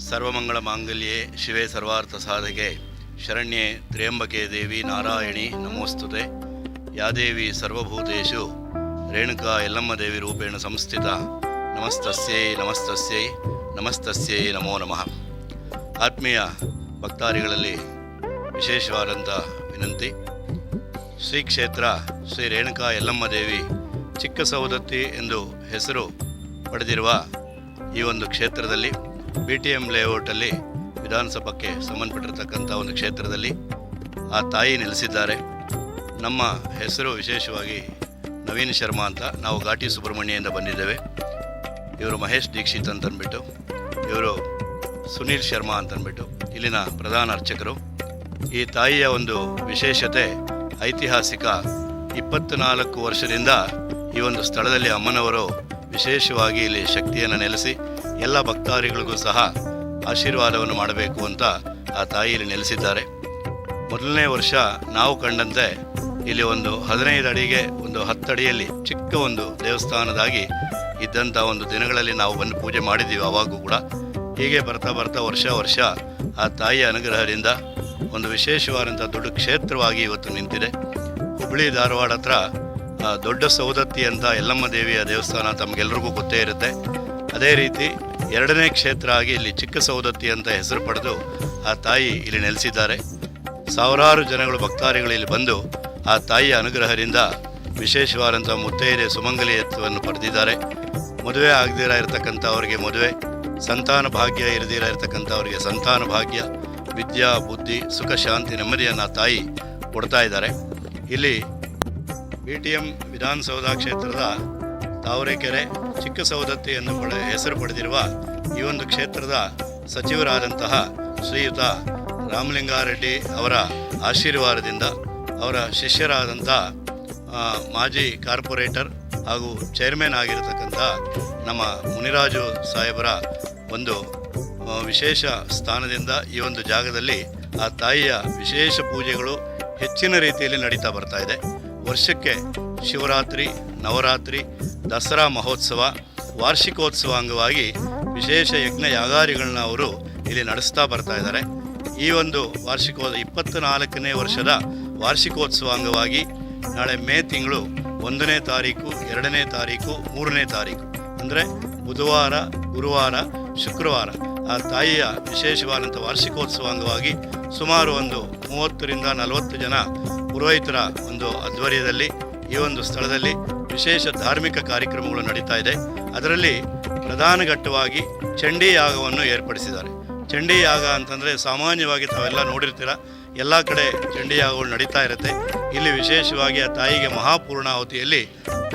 ಸರ್ವಮಂಗಳ ಮಾಂಗಲ್ಯೆ ಶಿವೆ ಸರ್ವಾರ್ಥ ಸಾಧಕೆ. ಶರಣ್ಯೆ ತ್ರ್ಯಂಬಕೆ ದೇವಿ ನಾರಾಯಣಿ ನಮೋಸ್ತುತೆ. ಯಾದೇವಿ ಸರ್ವಭೂತೇಶು, ರೇಣುಕಾ ಎಲ್ಲಮ್ಮ ದೇವಿ ರೂಪೇಣ ಸಂಸ್ಥಿತ. ನಮಸ್ತಸ್ಯೈ ನಮಸ್ತಸ್ಯೈ ನಮಸ್ತಸ್ಯೈ ನಮೋ ನಮಃ. ಆತ್ಮೀಯ ಭಕ್ತಾರಿಗಳಲ್ಲಿ ವಿಶೇಷವಾದಂಥ ವಿನಂತಿ. ಶ್ರೀ ಕ್ಷೇತ್ರ ಶ್ರೀ ರೇಣುಕಾ ಎಲ್ಲಮ್ಮ ದೇವಿ ಚಿಕ್ಕ ಸೌದತ್ತಿ ಎಂದು ಹೆಸರು ಪಡೆದಿರುವ ಈ ಒಂದು ಕ್ಷೇತ್ರದಲ್ಲಿ ಬಿ ಟಿ ಎಂ ಲೇಔಟಲ್ಲಿ ವಿಧಾನಸಭಕ್ಕೆ ಸಂಬಂಧಪಟ್ಟಿರ್ತಕ್ಕಂಥ ಒಂದು ಕ್ಷೇತ್ರದಲ್ಲಿ ಆ ತಾಯಿ ನೆಲೆಸಿದ್ದಾರೆ. ನಮ್ಮ ಹೆಸರು ವಿಶೇಷವಾಗಿ ನವೀನ್ ಶರ್ಮಾ ಅಂತ. ನಾವು ಘಾಟಿ ಸುಬ್ರಹ್ಮಣ್ಯದಿಂದ ಬಂದಿದ್ದೇವೆ. ಇವರು ಮಹೇಶ್ ದೀಕ್ಷಿತ್ ಅಂತಂದ್ಬಿಟ್ಟು, ಇವರು ಸುನೀಲ್ ಶರ್ಮಾ ಅಂತಂದ್ಬಿಟ್ಟು ಇಲ್ಲಿನ ಪ್ರಧಾನ ಅರ್ಚಕರು. ಈ ತಾಯಿಯ ಒಂದು ವಿಶೇಷತೆ ಐತಿಹಾಸಿಕ ಇಪ್ಪತ್ತ್ನಾಲ್ಕು ವರ್ಷದಿಂದ ಈ ಒಂದು ಸ್ಥಳದಲ್ಲಿ ಅಮ್ಮನವರು ವಿಶೇಷವಾಗಿ ಇಲ್ಲಿ ಶಕ್ತಿಯನ್ನು ನೆಲೆಸಿ ಎಲ್ಲ ಭಕ್ತಾದಿಗಳಿಗೂ ಸಹ ಆಶೀರ್ವಾದವನ್ನು ಮಾಡಬೇಕು ಅಂತ ಆ ತಾಯಿಯಲ್ಲಿ ನೆಲೆಸಿದ್ದಾರೆ. ಮೊದಲನೇ ವರ್ಷ ನಾವು ಕಂಡಂತೆ ಇಲ್ಲಿ ಒಂದು ಹದಿನೈದು ಅಡಿಗೆ, ಒಂದು ಹತ್ತು ಅಡಿಯಲ್ಲಿ ಚಿಕ್ಕ ಒಂದು ದೇವಸ್ಥಾನದಾಗಿ ಇದ್ದಂಥ ಒಂದು ದಿನಗಳಲ್ಲಿ ನಾವು ಬಂದು ಪೂಜೆ ಮಾಡಿದ್ದೀವಿ ಅವಾಗೂ ಕೂಡ. ಹೀಗೆ ಬರ್ತಾ ಬರ್ತಾ ವರ್ಷ ವರ್ಷ ಆ ತಾಯಿಯ ಅನುಗ್ರಹದಿಂದ ಒಂದು ವಿಶೇಷವಾದಂಥ ದೊಡ್ಡ ಕ್ಷೇತ್ರವಾಗಿ ಇವತ್ತು ನಿಂತಿದೆ. ಹುಬ್ಬಳ್ಳಿ ಧಾರವಾಡ ಹತ್ರ ದೊಡ್ಡ ಸೌದತ್ತಿ ಅಂತ ಯಲ್ಲಮ್ಮ ದೇವಿಯ ದೇವಸ್ಥಾನ ತಮಗೆಲ್ಲರಿಗೂ ಗೊತ್ತೇ ಇರುತ್ತೆ. ಅದೇ ರೀತಿ ಎರಡನೇ ಕ್ಷೇತ್ರ ಆಗಿ ಇಲ್ಲಿ ಚಿಕ್ಕ ಸೌದತ್ತಿ ಅಂತ ಹೆಸರು ಪಡೆದು ಆ ತಾಯಿ ಇಲ್ಲಿ ನೆಲೆಸಿದ್ದಾರೆ. ಸಾವಿರಾರು ಜನಗಳು ಭಕ್ತಾದಿಗಳು ಇಲ್ಲಿ ಬಂದು ಆ ತಾಯಿಯ ಅನುಗ್ರಹದಿಂದ ವಿಶೇಷವಾದಂಥ ಮುತ್ತೈದೆ ಸುಮಂಗಲಿಯತ್ವವನ್ನು ಪಡೆದಿದ್ದಾರೆ. ಮದುವೆ ಆಗದಿರ ಇರತಕ್ಕಂಥವ್ರಿಗೆ ಮದುವೆ, ಸಂತಾನ ಭಾಗ್ಯ ಇರದಿರ ಇರತಕ್ಕಂಥವ್ರಿಗೆ ಸಂತಾನ ಭಾಗ್ಯ, ವಿದ್ಯಾ, ಬುದ್ಧಿ, ಸುಖ, ಶಾಂತಿ ನೆಮ್ಮದಿಯನ್ನು ಆ ತಾಯಿ ಕೊಡ್ತಾ ಇದ್ದಾರೆ. ಇಲ್ಲಿ ಬಿ ಟಿ ಎಂ ವಿಧಾನಸೌಧ ಕ್ಷೇತ್ರದ ತಾವರೆಕೆರೆ ಚಿಕ್ಕ ಸವದತ್ತಿ ಎಂದು ಹೆಸರು ಪಡೆದಿರುವ ಈ ಒಂದು ಕ್ಷೇತ್ರದ ಸಚಿವರಾದಂತಹ ಶ್ರೀಯುತ ರಾಮಲಿಂಗಾರೆಡ್ಡಿ ಅವರ ಆಶೀರ್ವಾದದಿಂದ ಅವರ ಶಿಷ್ಯರಾದಂಥ ಮಾಜಿ ಕಾರ್ಪೊರೇಟರ್ ಹಾಗೂ ಚೇರ್ಮನ್ ಆಗಿರತಕ್ಕಂಥ ನಮ್ಮ ಮುನಿರಾಜು ಸಾಹೇಬರ ಒಂದು ವಿಶೇಷ ಸ್ಥಾನದಿಂದ ಈ ಒಂದು ಜಾಗದಲ್ಲಿ ಆ ತಾಯಿಯ ವಿಶೇಷ ಪೂಜೆಗಳು ಹೆಚ್ಚಿನ ರೀತಿಯಲ್ಲಿ ನಡೀತಾ ಬರ್ತಾ ಇದೆ. ವರ್ಷಕ್ಕೆ ಶಿವರಾತ್ರಿ ನವರಾತ್ರಿ, ದಸರಾ ಮಹೋತ್ಸವ, ವಾರ್ಷಿಕೋತ್ಸವ ಅಂಗವಾಗಿ ವಿಶೇಷ ಯಜ್ಞ ಯಾಗಾರಿಗಳನ್ನ ಅವರು ಇಲ್ಲಿ ನಡೆಸ್ತಾ ಬರ್ತಾ ಇದ್ದಾರೆ. ಈ ಒಂದು ವಾರ್ಷಿಕೋ ಇಪ್ಪತ್ತ ನಾಲ್ಕನೇ ವರ್ಷದ ವಾರ್ಷಿಕೋತ್ಸವ ಅಂಗವಾಗಿ ನಾಳೆ ಮೇ ತಿಂಗಳು ಒಂದನೇ ತಾರೀಕು, ಎರಡನೇ ತಾರೀಕು, ಮೂರನೇ ತಾರೀಕು. ಅಂದರೆ ಬುಧವಾರ, ಗುರುವಾರ, ಶುಕ್ರವಾರ. ಆ ತಾಯಿಯ ವಿಶೇಷವಾದಂಥ ವಾರ್ಷಿಕೋತ್ಸವ ಅಂಗವಾಗಿ ಸುಮಾರು ಒಂದು ಮೂವತ್ತರಿಂದ ನಲವತ್ತು ಜನ ಪುರೋಹಿತರ ಒಂದು ಆಧ್ವರ್ಯದಲ್ಲಿ ಈ ಒಂದು ಸ್ಥಳದಲ್ಲಿ ವಿಶೇಷ ಧಾರ್ಮಿಕ ಕಾರ್ಯಕ್ರಮಗಳು ನಡೀತಾ ಇದೆ. ಅದರಲ್ಲಿ ಪ್ರಧಾನ ಘಟ್ಟವಾಗಿ ಚಂಡಿ ಯಾಗವನ್ನು ಏರ್ಪಡಿಸಿದ್ದಾರೆ. ಚಂಡಿ ಯಾಗ ಅಂತಂದರೆ ಸಾಮಾನ್ಯವಾಗಿ ತಾವೆಲ್ಲ ನೋಡಿರ್ತೀರ. ಎಲ್ಲ ಕಡೆ ಚಂಡಿ ಯಾಗಗಳು ನಡೀತಾ ಇರುತ್ತೆ. ಇಲ್ಲಿ ವಿಶೇಷವಾಗಿ ಆ ತಾಯಿಗೆ ಮಹಾಪೂರ್ಣಾಹುತಿಯಲ್ಲಿ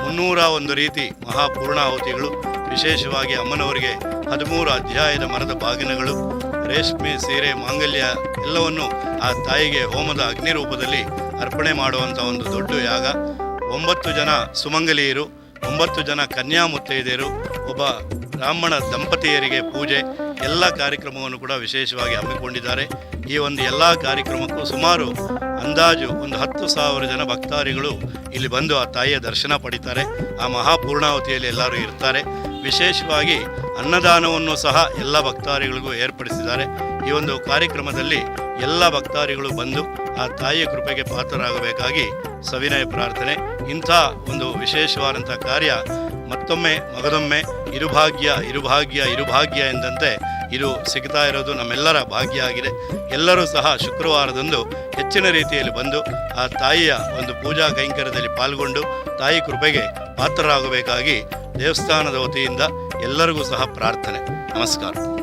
ಮುನ್ನೂರ ಒಂದು ರೀತಿ ಮಹಾಪೂರ್ಣಾಹುತಿಗಳು, ವಿಶೇಷವಾಗಿ ಅಮ್ಮನವರಿಗೆ ಹದಿಮೂರು ಅಧ್ಯಾಯದ ಮರದ ಬಾಗಿನಗಳು ರೇಷ್ಮೆ, ಸೀರೆ, ಮಾಂಗಲ್ಯ ಎಲ್ಲವನ್ನು ಆ ತಾಯಿಗೆ ಹೋಮದ ಅಗ್ನಿ ರೂಪದಲ್ಲಿ ಅರ್ಪಣೆ ಮಾಡುವಂಥ ಒಂದು ದೊಡ್ಡ ಯಾಗ. ಒಂಬತ್ತು ಜನ ಸುಮಂಗಲಿಯರು, ಒಂಬತ್ತು ಜನ ಕನ್ಯಾ ಮುತ್ತೈದೆಯರು ಒಬ್ಬ ಬ್ರಾಹ್ಮಣ ದಂಪತಿಯರಿಗೆ ಪೂಜೆ, ಎಲ್ಲ ಕಾರ್ಯಕ್ರಮವನ್ನು ಕೂಡ ವಿಶೇಷವಾಗಿ ಹಮ್ಮಿಕೊಂಡಿದ್ದಾರೆ. ಈ ಒಂದು ಎಲ್ಲ ಕಾರ್ಯಕ್ರಮಕ್ಕೂ ಸುಮಾರು ಅಂದಾಜು ಒಂದು ಹತ್ತು ಸಾವಿರ ಜನ ಭಕ್ತಾದಿಗಳು ಇಲ್ಲಿ ಬಂದು ಆ ತಾಯಿಯ ದರ್ಶನ ಪಡಿತಾರೆ. ಆ ಮಹಾಪೂರ್ಣಾವತಿಯಲ್ಲಿ ಎಲ್ಲರೂ ಇರ್ತಾರೆ. ವಿಶೇಷವಾಗಿ ಅನ್ನದಾನವನ್ನು ಸಹ ಎಲ್ಲ ಭಕ್ತಾದಿಗಳಿಗೂ ಏರ್ಪಡಿಸಿದ್ದಾರೆ. ಈ ಒಂದು ಕಾರ್ಯಕ್ರಮದಲ್ಲಿ ಎಲ್ಲ ಭಕ್ತಾದಿಗಳು ಬಂದು ಆ ತಾಯಿಯ ಕೃಪೆಗೆ ಪಾತ್ರರಾಗಬೇಕಾಗಿ ಸವಿನಯ ಪ್ರಾರ್ಥನೆ. ಇಂಥ ಒಂದು ವಿಶೇಷವಾದಂಥ ಕಾರ್ಯ ಮತ್ತೊಮ್ಮೆ ಮಗದೊಮ್ಮೆ ಇರುಭಾಗ್ಯ ಇರುಭಾಗ್ಯ ಇರುಭಾಗ್ಯ ಎಂದಂತೆ ಇದು ಸಿಗ್ತಾ ಇರೋದು ನಮ್ಮೆಲ್ಲರ ಭಾಗ್ಯ ಆಗಿದೆ. ಎಲ್ಲರೂ ಸಹ ಶುಕ್ರವಾರದಂದು ಹೆಚ್ಚಿನ ರೀತಿಯಲ್ಲಿ ಬಂದು ಆ ತಾಯಿಯ ಒಂದು ಪೂಜಾ ಕೈಂಕರ್ಯದಲ್ಲಿ ಪಾಲ್ಗೊಂಡು ತಾಯಿ ಕೃಪೆಗೆ ಪಾತ್ರರಾಗಬೇಕಾಗಿ ದೇವಸ್ಥಾನದ ವತಿಯಿಂದ ಎಲ್ಲರಿಗೂ ಸಹ ಪ್ರಾರ್ಥನೆ. ನಮಸ್ಕಾರ.